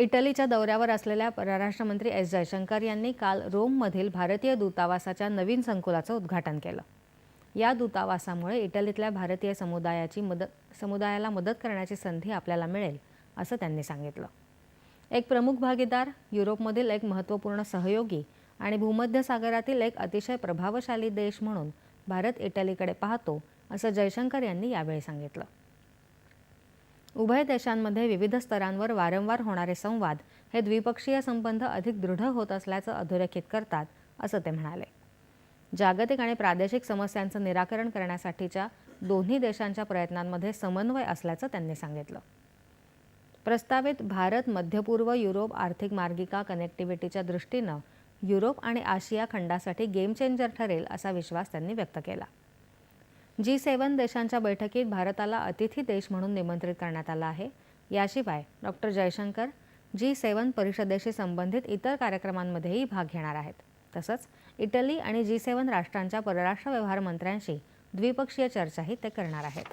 इटलीच्या दौऱ्यावर असलेल्या परराष्ट्र मंत्री एस जयशंकर यांनी काल रोममधील भारतीय दूतावासाच्या नवीन संकुलाचं उद्घाटन केलं. या दूतावासामुळे इटलीतल्या भारतीय समुदायाची मदत समुदायाला मदत करण्याची संधी आपल्याला मिळेल असं त्यांनी सांगितलं. एक प्रमुख भागीदार युरोपमधील एक महत्त्वपूर्ण सहयोगी आणि भूमध्य सागरातील एक अतिशय प्रभावशाली देश म्हणून भारत इटलीकडे पाहतो असं जयशंकर यांनी यावेळी सांगितलं. उभय देशांमध्ये विविध स्तरांवर वारंवार होणारे संवाद हे द्विपक्षीय संबंध अधिक दृढ होत असल्याचं अधोरेखित करतात असं ते म्हणाले. जागतिक आणि प्रादेशिक समस्यांचं निराकरण करण्यासाठीच्या दोन्ही देशांच्या प्रयत्नांमध्ये समन्वय असल्याचं त्यांनी सांगितलं. प्रस्तावित भारत मध्यपूर्व युरोप आर्थिक मार्गिका कनेक्टिव्हिटीच्या दृष्टीनं युरोप आणि आशिया खंडासाठी गेम चेंजर ठरेल असा विश्वास त्यांनी व्यक्त केला. जी सेवन देशांच्या बैठकीत भारताला अतिथी देश म्हणून निमंत्रित करण्यात आलं आहे. याशिवाय डॉक्टर जयशंकर जी सेवन परिषदेशी संबंधित इतर कार्यक्रमांमध्येही भाग घेणार आहेत. तसंच इटली आणि जी सेवन राष्ट्रांच्या परराष्ट्र व्यवहार मंत्र्यांशी द्विपक्षीय चर्चाही ते करणार आहेत.